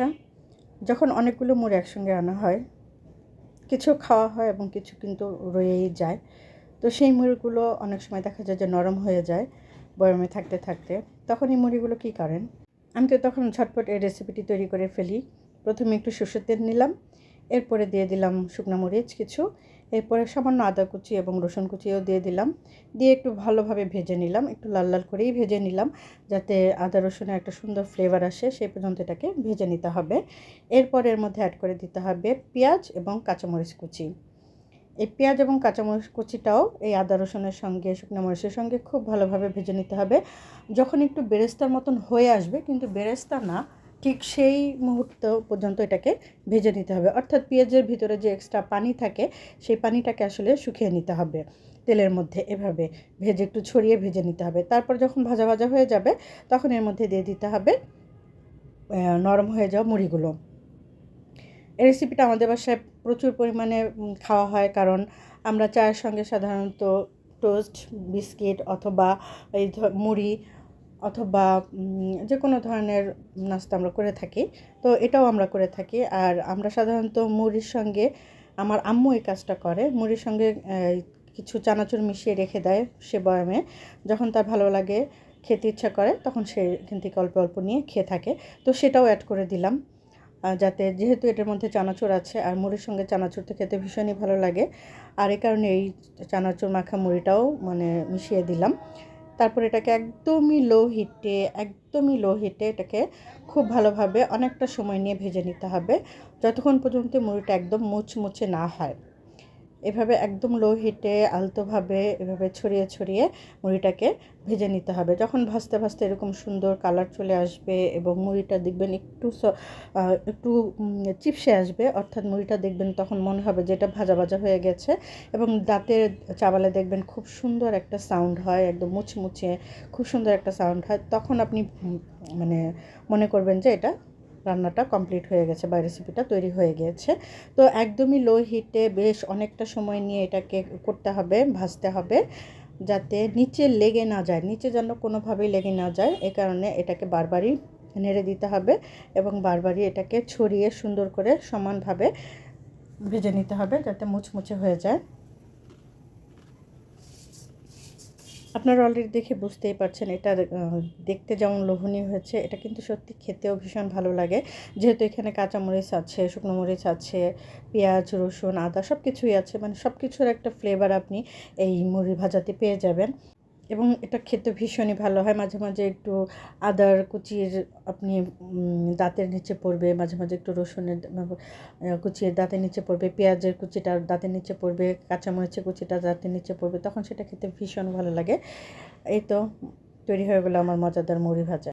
আচ্ছা যখন অনেকগুলো মুড়ি একসঙ্গে আনা হয়, কিছু খাওয়া হয় এবং কিছু কিন্তু রয়েই যায়, তো সেই মুড়িগুলো অনেক সময় দেখা যায় যে নরম হয়ে যায়, বয়মে থাকতে থাকতে। তখন এই মুড়িগুলো কী করেন? আমি তো তখন ঝটপট এই রেসিপিটি তৈরি করে ফেলি। প্রথমে একটু সুসুর তেল নিলাম, এরপরে দিয়ে দিলাম শুকনো মরিচ, কিছু। এরপরে সামান্য আদা কুচি এবং রসুন কুচিও দিয়ে দিলাম। দিয়ে একটু ভালোভাবে ভেজে নিলাম, একটু লাল লাল করেই ভেজে নিলাম, যাতে আদা রসুনের একটা সুন্দর ফ্লেভার আসে সেই পর্যন্ত এটাকে ভেজে নিতে হবে। এরপর এর মধ্যে অ্যাড করে দিতে হবে পেঁয়াজ এবং কাঁচামরিচ কুচি। এই পেঁয়াজ এবং কাঁচামরিচ কুচিটাও এই আদা রসুনের সঙ্গে, শুকনো মরিচের সঙ্গে খুব ভালোভাবে ভেজে নিতে হবে। যখন একটু বেরেস্তার মতন হয়ে আসবে, কিন্তু বেরেস্তা না ঠিক সেই মুহূর্ত পর্যন্ত এটাকে ভেজে নিতে হবে। অর্থাৎ পেঁয়াজের ভিতরে যে এক্সট্রা পানি থাকে, সেই পানিটাকে আসলে শুকিয়ে নিতে হবে তেলের মধ্যে এভাবে। ভেজে একটু ছড়িয়ে ভেজে নিতে হবে। তারপর যখন ভাজা ভাজা হয়ে যাবে, তখন এর মধ্যে দিয়ে দিতে হবে নরম হয়ে যাওয়া মুড়িগুলো। এই রেসিপিটা আমাদের বাসায় প্রচুর পরিমাণে খাওয়া হয়। কারণ আমরা চায়ের সঙ্গে সাধারণত টোস্ট বিস্কিট অথবা এই মুড়ি অথবা যে কোনো ধরনের নাস্তা আমরা করে থাকি। তো এটাও আমরা করে থাকি। আর আমরা সাধারণত মুড়ির সঙ্গে আমার আম্মু এই কাজটা করে। মুড়ির সঙ্গে কিছু চানাচুর মিশিয়ে রেখে দেয় সে বয়ামে। যখন তার ভালো লাগে, খেতে ইচ্ছা করে, তখন সে এখান থেকে অল্প অল্প নিয়ে খেয়ে থাকে। তো সেটাও অ্যাড করে দিলাম। যাতে যেহেতু এটার মধ্যে চানাচুর আছে, আর মুড়ির সঙ্গে চানাচুর তো খেতে ভীষণই ভালো লাগে। আর এই কারণে এই চানাচুর মাখা মুড়িটাও মানে মিশিয়ে দিলাম। তারপর এটাকে একদমই লো হিটে একদমই লো হিটে এটাকে খুব ভালোভাবে অনেকটা সময় নিয়ে ভেজে নিতে হবে। যতক্ষণ পর্যন্ত মুড়িটা একদম মুচমুচে না হয়। এভাবে একদম লো হিটে আলতোভাবে, এভাবে ছড়িয়ে ছড়িয়ে মুড়িটাকে ভেজে নিতে হবে। যখন ভাজতে ভাজতে এরকম সুন্দর কালার চলে আসবে এবং মুড়িটা দেখবেন একটু একটু চিপসে আসবে, অর্থাৎ মুড়িটা দেখবেন তখন মনে হবে যে এটা ভাজা ভাজা হয়ে গেছে এবং দাঁতের চাবালে দেখবেন খুব সুন্দর একটা সাউন্ড হয়, একদম মুচমুচে খুব সুন্দর একটা সাউন্ড হয়। তখন আপনি মানে মনে করবেন যে এটা রান্নাটা কমপ্লিট হয়ে গেছে, বা রেসিপিটা তৈরি হয়ে গিয়েছে তো একদমই লো হিটে বেশ অনেকটা সময় নিয়ে এটাকে করতে হবে, ভাজতে হবে, যাতে নিচে লেগে না যায়, নিচে যেন কোনোভাবেই লেগে না যায়। এ কারণে এটাকে বারবারই নেড়ে দিতে হবে এবং বারবারই এটাকে ছড়িয়ে সুন্দর করে সমানভাবে ভেজে নিতে হবে যাতে মুচমুচে হয়ে যায়। আপনারা অলরেডি দেখে বুঝতেই পারছেন এটা দেখতে যেমন লোভনীয় হয়েছে, এটা কিন্তু সত্যি খেতেও ভীষণ ভালো লাগে। যেহেতু এখানে কাঁচামরিচ আছে, শুকনো মরিচ আছে, পেঁয়াজ, রসুন, আদা সব কিছুই আছে মানে সব কিছুর একটা ফ্লেভার আপনি এই মুড়ি ভাজাতে পেয়ে যাবেন। এবং এটা খেতে ভীষণই ভালো হয়। মাঝে মাঝে একটু আদার কুচির আপনি দাঁতের নিচে পড়বে, মাঝে মাঝে একটু রসুনের কুচির দাঁতের নিচে পড়বে, পেঁয়াজের কুচিটা দাঁতের নিচে পড়বে, কাঁচামরিচের কুচিটা দাঁতের নিচে পড়বে, তখন সেটা খেতে ভীষণ ভালো লাগে। এই তো, তৈরি হয়ে গেলো আমার মজাদার মুড়ি ভাজা।